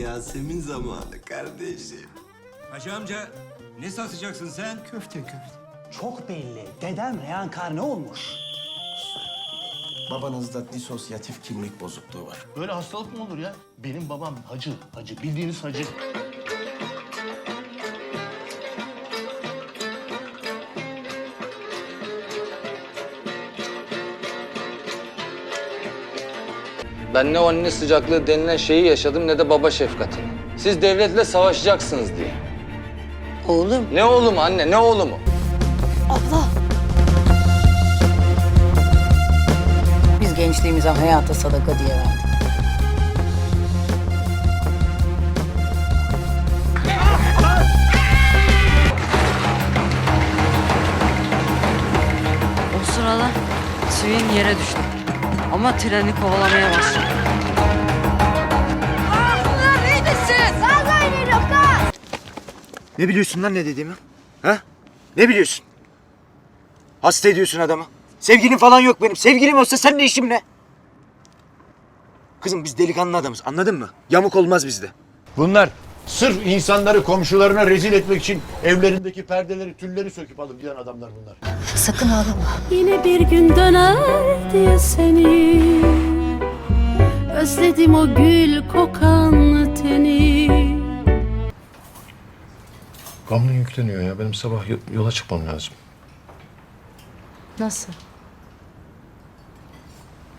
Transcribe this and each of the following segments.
Yasemin zamanı kardeşim. Hacı amca ne satacaksın sen? Köfte köfte. Çok belli. Dedem reenkarne olmuş. Babanızda disosyatif kimlik bozukluğu var. Böyle hastalık mı olur ya? Benim babam hacı, hacı. Bildiğiniz hacı. Ben ne o anne sıcaklığı denilen şeyi yaşadım ne de baba şefkatini. Siz devletle savaşacaksınız diye. Oğlum. Ne oğlum anne ne oğlumu? Abla. Biz gençliğimize hayata sadaka diye verdik. O sırada Swing yere düştü. Ama treni kovalamaya başladı. Ne biliyorsun lan ne dediğimi? Ha? Ne biliyorsun? Hasta ediyorsun adamı. Sevgilin falan yok benim. Sevgilim olsa sen ne işim ne? Kızım biz delikanlı adamız anladın mı? Yamuk olmaz bizde. Bunlar sırf insanları komşularına rezil etmek için evlerindeki perdeleri, tülleri söküp alıp giden adamlar bunlar. Sakın ağlama. Yine bir gün döner diye seni Özledim o gül kokan Kamyon yükleniyor ya. Benim sabah yola çıkmam lazım. Nasıl?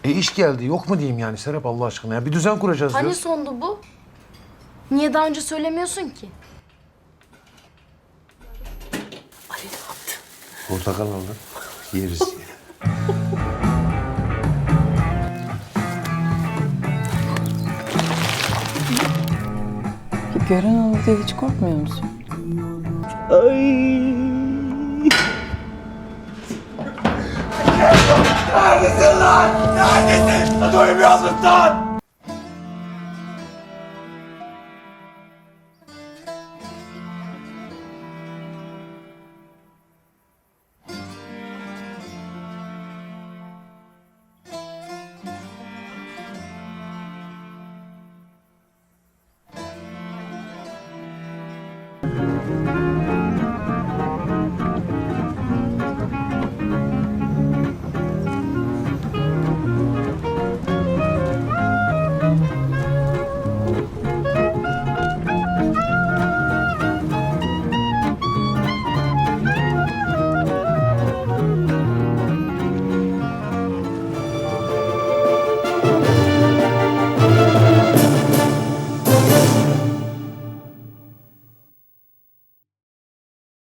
E iş geldi. Yok mu diyeyim yani Serap Allah aşkına ya. Bir düzen kuracağız Hani diyoruz. sondu bu? Niye daha önce söylemiyorsun ki? Portakal aldım. Yeriz. Gören olur diye hiç korkmuyor musun? 哎。Ik heb het niet gedaan! Ik heb het niet gedaan! Ik heb het niet gedaan!